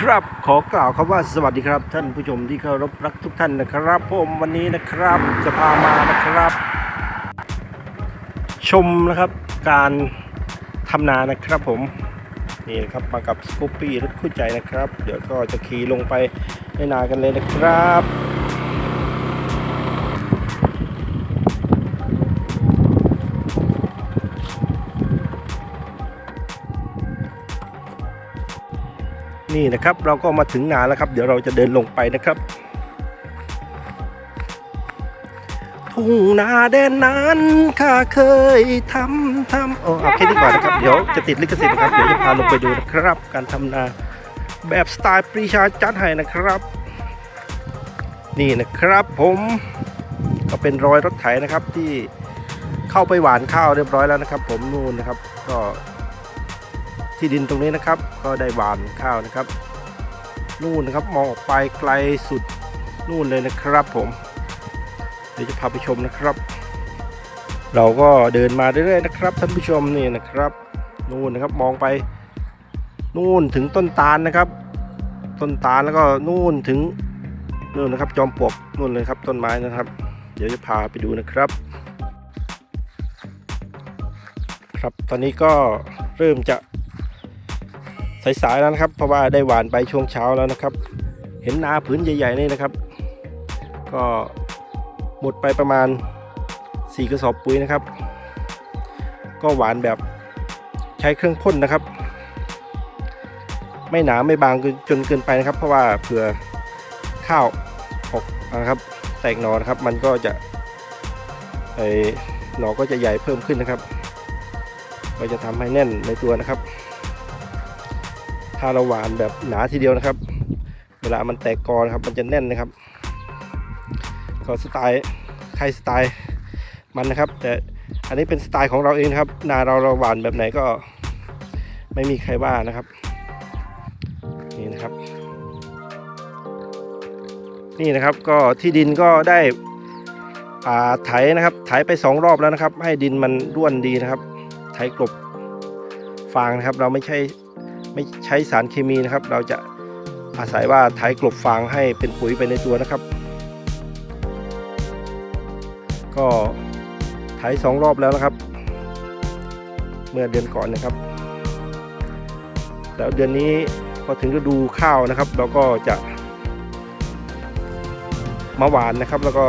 ครับ ขอกล่าวคำว่าสวัสดีครับ ท่านผู้ชมที่เคารพรักทุกท่านนะครับ ผมวันนี้นะครับจะพามานะครับ ชมนะครับการทำนานะครับผมนี่นะครับมากับสกูปปี้รถคู่ใจนะครับ เดี๋ยวก็จะขี่ลงไปในนากันเลยนะครับ นี่นะครับเราก็มาถึงนาแล้วครับ เดี๋ยวเราจะเดินลงไปนะครับ ทุ่งนาแดนนั้นข้าเคยทำทำโอ้เอาแค่นี้ก่อนนะครับ เดี๋ยวจะติดลิขสิทธิ์นะครับเดี๋ยวจะพาลงไปดูนะครับ การทำนาแบบสไตล์ปรีชาจัดให้นะครับ นี่นะครับผมก็เป็นรอยรถไถนะครับที่เข้าไปหวานข้าวเรียบร้อยแล้วนะครับ ผมนู่นนะครับ ก็ ที่ดินตรงนี้นะครับ ก็ได้หวานข้าวนะครับ นู่นนะครับมองออกไปไกลสุดนู่นเลยนะครับผม เดี๋ยวจะพาไปชมนะครับ เราก็เดินมาเรื่อยๆนะครับ ท่านผู้ชมนี่นะครับ นู่นนะครับมองไป นู่นถึงต้นตาลนะครับ ต้นตาลแล้วก็นู่นถึงนู่นนะครับ จอมปลวกนู่นเลยครับต้นไม้นะครับ เดี๋ยวจะพาไปดูนะครับ ครับตอนนี้ก็เริ่มจะ สายๆแล้วนะครับเพราะว่าได้หวานไปช่วงเช้าแล้วนะครับ เห็นนาผืนใหญ่ๆนี่นะครับ ก็หมดไปประมาณ 4 กระสอบปุ๋ยนะครับ ก็หวานแบบใช้เครื่องพ่นนะครับ ไม่หนาไม่บางจนเกินไปนะครับ เพราะว่าเผื่อข้าวออกนะครับ แตกหนอนะครับ มันก็จะไอหนอก็จะใหญ่เพิ่มขึ้นนะครับ ก็จะทำให้แน่นในตัวนะครับ ถ้าเราหวานแบบหนาทีเดียวนะครับ เวลามันแตกกอนะครับ มันจะแน่นนะครับ ก็สไตล์ใครสไตล์มันนะครับ แต่อันนี้เป็นสไตล์ของเราเองครับ นาเราเราหวานแบบไหนก็ไม่มีใครว่านะครับ นี่นะครับ นี่นะครับก็ที่ดินก็ได้อ่าไถนะครับไถไปสองรอบแล้วนะครับ ให้ดินมันร่วนดีนะครับ ไถกลบฟางนะครับ เราไม่ใช่ ไม่ใช้สารเคมีนะครับ เราจะอาศัยว่าไถกลบฟางให้เป็นปุ๋ยไปในตัวนะครับ ก็ไถสองรอบแล้วนะครับ เมื่อเดือนก่อนนะครับ แล้วเดือนนี้พอถึงฤดูข้าวนะครับ เราก็จะมาหวานนะครับแล้วก็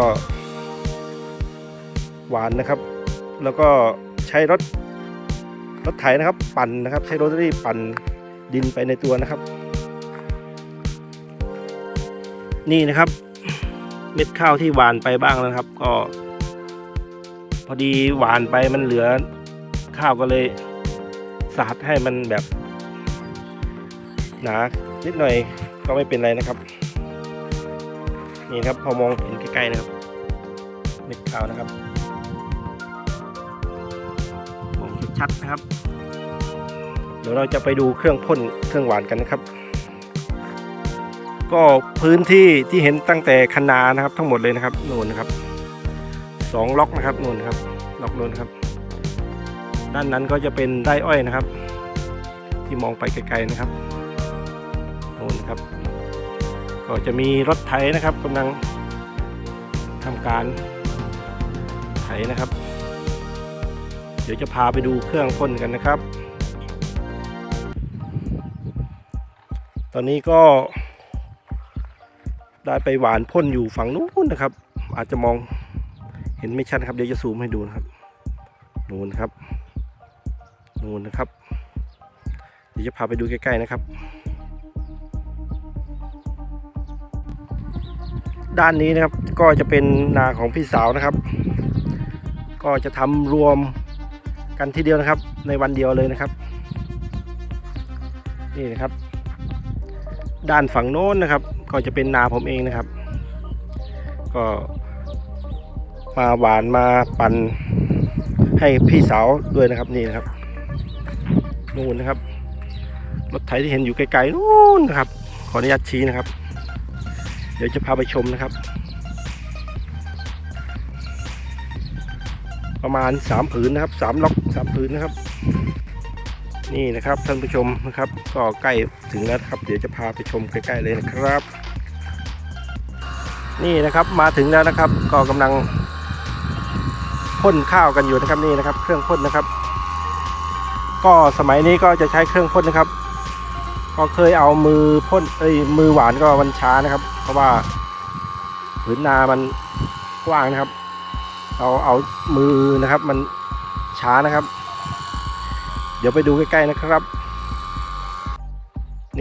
หวานนะครับ แล้วก็ใช้รถรถไถนะครับ ปั่นนะครับ ใช้โรตารี่ปั่น ดินไปในตัวนะครับ นี่นะครับ เม็ดข้าวที่หวานไปบ้างแล้วนะครับ ก็ พอดีหวานไปมันเหลือข้าวก็เลยสาดให้มันแบบ หนานิดหน่อยก็ไม่เป็นไรนะครับ นี่ครับพอมองเห็นใกล้ๆนะครับ เม็ดข้าวนะครับมองชัดๆนะครับ เดี๋ยวเราจะไปดูเครื่องพ่นเครื่องหวานกันนะครับ ก็พื้นที่ที่เห็นตั้งแต่คันนานะครับ ทั้งหมดเลยนะครับนู่นนะครับสองล็อกนะครับนู่นครับล็อกนู่นครับ ด้านนั้นก็จะเป็นไร่อ้อยนะครับ ที่มองไปไกลๆนะครับนู่นครับ ก็จะมีรถไถนะครับกำลังทำการไถนะครับ เดี๋ยวจะพาไปดูเครื่องพ่นกันนะครับ ตอนนี้ก็ได้ไปหวานพ่นอยู่ฝั่งนู้นนะครับ อาจจะมองเห็นไม่ชัดครับเดี๋ยวจะซูมให้ดูนะครับนู่นครับนู่นนะครับ เดี๋ยวจะพาไปดูใกล้ๆนะครับ ด้านนี้นะครับก็จะเป็นนาของพี่สาวนะครับ ก็จะทำรวมกันทีเดียวนะครับ ในวันเดียวเลยนะครับ นี่นะครับ ด้านฝั่งโน้นนะครับ ก็จะเป็นนาผมเองนะครับ ก็มาหวานมาปั่นให้พี่สาวด้วยนะครับนี่นะครับนู่นนะครับรถไถที่เห็นอยู่ไกลๆนู่นนะครับ ขออนุญาตชี้นะครับ เดี๋ยวจะพาไปชมนะครับ ประมาณสามผืนนะครับสามล็อกสามผืนนะครับ นี่นะครับท่านผู้ชมนะครับ ก็ใกล้ ถึงแล้วครับ เดี๋ยวจะพาไปชมใกล้ๆเลยนะครับ นี่นะครับมาถึงแล้วนะครับ ก็กำลังพ่นข้าวกันอยู่นะครับนี่นะครับ เครื่องพ่นนะครับ ก็สมัยนี้ก็จะใช้เครื่องพ่นนะครับก็เคยเอามือพ่นเอ้ยมือหวานก็มันช้านะครับ เพราะว่าผืนนามันกว้างนะครับ เราเอามือนะครับมันช้านะครับ เดี๋ยวไปดูใกล้ๆนะครับ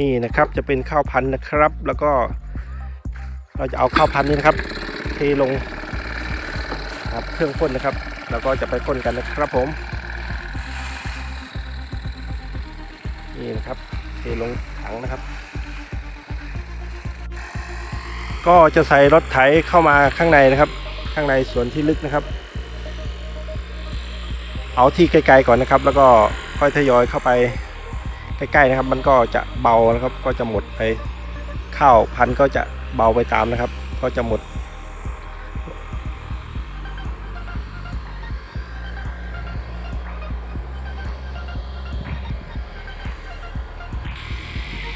นี่นะครับจะเป็นข้าวพันธุ์นะครับ แล้วก็เราจะเอาข้าวพันธุ์นี้นะครับ เทลงครับเครื่องพ่นนะครับ แล้วก็จะไปพ่นกันนะครับผม นี่นะครับเทลงถังนะครับ ก็จะใส่รถไถเข้ามาข้างในนะครับ ข้างในส่วนที่ลึกนะครับ เอาที่ไกลๆก่อนนะครับ แล้วก็ค่อยทยอยเข้าไป ใกล้ๆนะครับ มันก็จะเบานะครับ ก็จะหมดไปข้าวพันธุ์ก็จะเบาไปตามนะครับ ก็จะหมด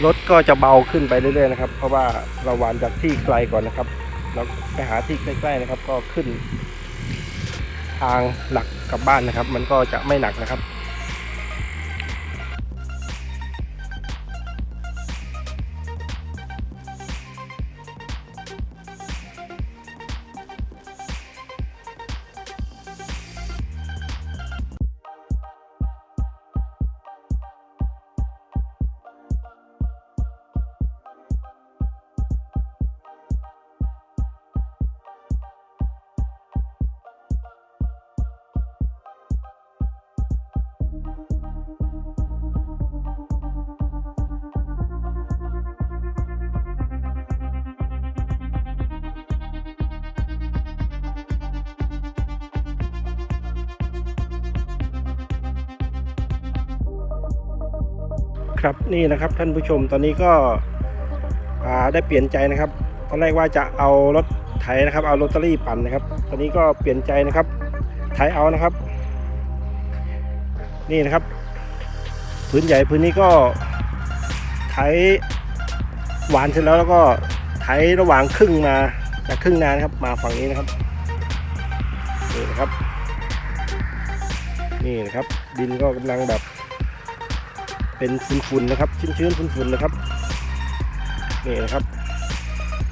รถก็จะเบาขึ้นไปเรื่อยๆนะครับ เพราะว่าเราหวานจากที่ไกลก่อนนะครับแล้วไปหาที่ใกล้ๆนะครับ ก็ขึ้น ทางหลักกลับบ้านนะครับ มันก็จะไม่หนักนะครับ ครับนี่นะครับท่านผู้ชมตอนนี้ก็ได้เปลี่ยนใจนะครับตอนแรกว่าจะเอารถไถนะครับเอาโรตารี่ปั่นนะครับ ตอนนี้ก็เปลี่ยนใจนะครับไถเอานะครับ นี่นะครับ พื้นใหญ่พื้นนี้ก็ไถหวานเสร็จแล้วแล้วก็ไถระหว่างครึ่งมาจากครึ่งนานะครับมาฝั่งนี้นะครับนี่นะครับ นี่นะครับดินก็กำลังแบบ เป็นฝุ่นๆนะครับ ชื้นๆฝุ่นๆนะครับนี่นะครับ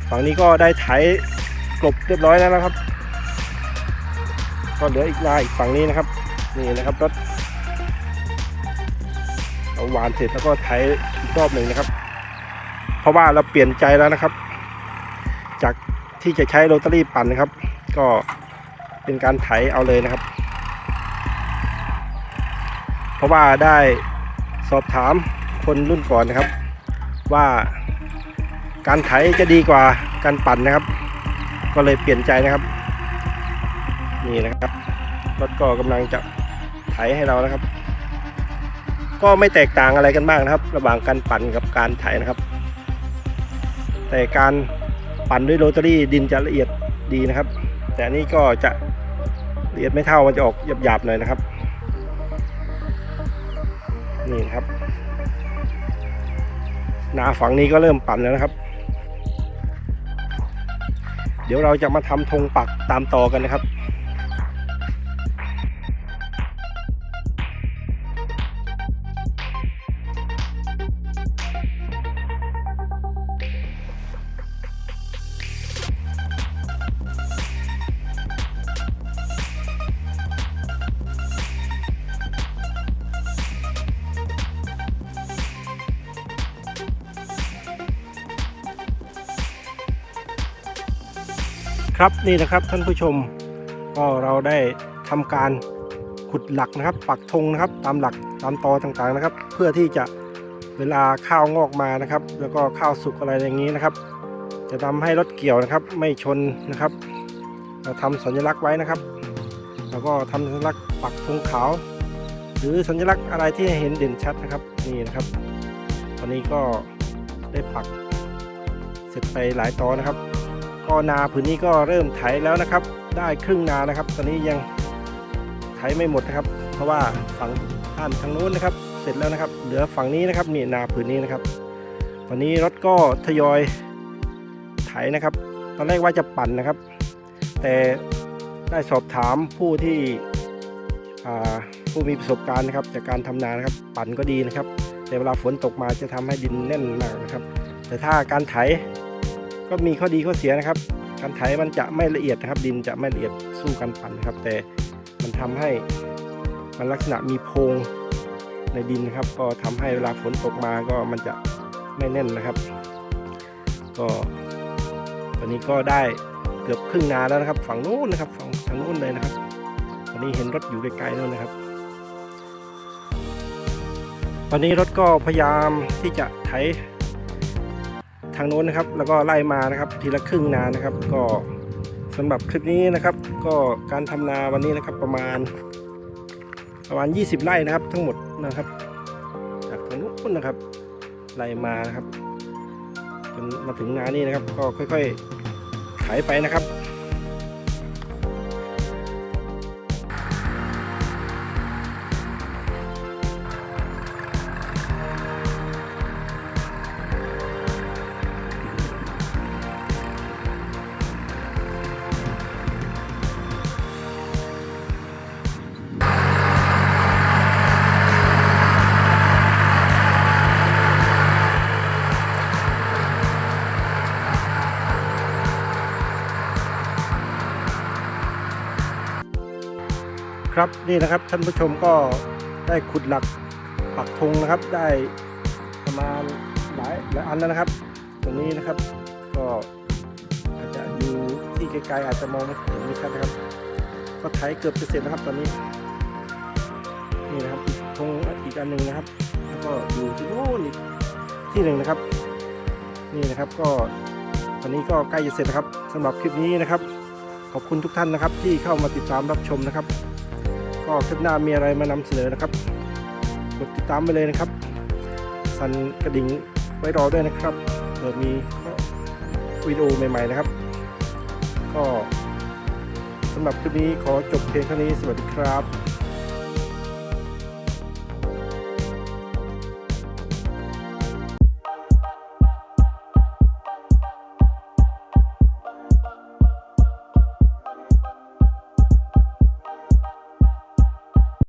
ฝั่งนี้ก็ได้ไถกลบเรียบร้อยแล้วนะครับ ก็เหลืออีกนายอีกฝั่งนี้นะครับ นี่นะครับรถเอาหวานเสร็จแล้วก็ไถอีกรอบหนึ่งนะครับ เพราะว่าเราเปลี่ยนใจแล้วนะครับ จากที่จะใช้โรตารี่ปั่นนะครับ ก็เป็นการไถเอาเลยนะครับ เพราะว่าได้ สอบถามคนรุ่นก่อนนะครับ ว่าการไถจะดีกว่าการปั่นนะครับ ก็เลยเปลี่ยนใจนะครับนี่นะครับรถก็กำลังจะไถให้เรานะครับ ก็ไม่แตกต่างอะไรกันมากนะครับ ระหว่างการปั่นกับการไถนะครับ แต่การปั่นด้วยโรตารี่ดินจะละเอียดดีนะครับ แต่นนี่ก็จะละเอียดไม่เท่ามันจะออกหยาบๆหน่อยนะครับ นี่ครับ นาฝั่งนี้ก็เริ่มปั่นแล้วนะครับ เดี๋ยวเราจะมาทำธงปักตามต่อกันนะครับ ครับนี่นะครับท่านผู้ชมก็เราได้ทำการขุดหลักนะครับ ปักธงนะครับ ตามหลักตามตอต่างๆนะครับ เพื่อที่จะเวลาข้าวงอกมานะครับ แล้วก็ข้าวสุกอะไรอย่างนี้นะครับ จะทำให้รถเกี่ยวนะครับ ไม่ชนนะครับเราทำสัญลักษณ์ไว้นะครับ แล้วก็ทำสัญลักษณ์ปักธงขาว หรือสัญลักษณ์อะไรที่เห็นเด่นชัดนะครับนี่นะครับตอนนี้ก็ได้ปักเสร็จไปหลายตอนะครับ ก็นาผืนนี้ก็เริ่มไถแล้วนะครับ ได้ครึ่งนานะครับ ตอนนี้ยังไถไม่หมดนะครับ เพราะว่าฝั่งด้านทางนู้นนะครับ เสร็จแล้วนะครับ เหลือฝั่งนี้นะครับนี่นาผืนนี้นะครับ ตอนนี้รถก็ทยอยไถนะครับ ตอนแรกว่าจะปั่นนะครับ แต่ได้สอบถามผู้ที่ผู้มีประสบการณ์นะครับ จากการทำนานะครับ ปั่นก็ดีนะครับ แต่เวลาฝนตกมาจะทำให้ดินแน่นมากนะครับ แต่ถ้าการไถ ก็มีข้อดีข้อเสียนะครับ การไถมันจะไม่ละเอียดนะครับ ดินจะไม่ละเอียดสู้การปั่นนะครับ แต่มันทำให้มันลักษณะมีโพรงในดินนะครับ ก็ทำให้เวลาฝนตกมาก็มันจะไม่แน่นนะครับ ก็ตอนนี้ก็ได้เกือบครึ่งนาแล้วนะครับ ฝั่งนู้นนะครับ ฝั่งทางนู้นเลยนะครับ ตอนนี้เห็นรถอยู่ไกลๆนู่นนะครับ ตอนนี้รถก็พยายามที่จะไถ ทางโน้นนะครับ แล้วก็ไล่มานะครับ ทีละครึ่งนานะครับ ก็สำหรับคลิปนี้นะครับ ก็การทำนาวันนี้นะครับประมาณ ประมาณ 20 ไร่นะครับ ทั้งหมดนะครับ จากทางโน้นนะครับ ไล่มานะครับจนมาถึงนานี่นะครับ ก็ค่อยๆไถไปนะครับ ครับนี่นะครับท่านผู้ชมก็ได้ขุดหลักปักธงนะครับ ได้ประมาณหลายหลายอันแล้วนะครับ ตรงนี้นะครับก็อาจจะอยู่ที่ไกลๆอาจจะมองไม่เห็นไม่ชัดนะครับ ก็ไถเกือบจะเสร็จแล้วครับตอนนี้นี่นะครับธงอีกอันหนึ่งนะครับ แล้วก็อยู่ที่โน่นอีกที่หนึ่งนะครับ นี่นะครับก็ตอนนี้ก็ใกล้จะเสร็จแล้วครับสำหรับคลิปนี้นะครับ ขอบคุณทุกท่านนะครับที่เข้ามาติดตามรับชมนะครับ ก็คลิปหน้ามีอะไรมานำเสนอนะครับ กดติดตามไปเลยนะครับ สั่นกระดิ่งไว้รอด้วยนะครับเผื่อมีวิดีโอใหม่ๆนะครับ ก็สำหรับคลิปนี้ขอจบเพียงเท่านี้สวัสดีครับ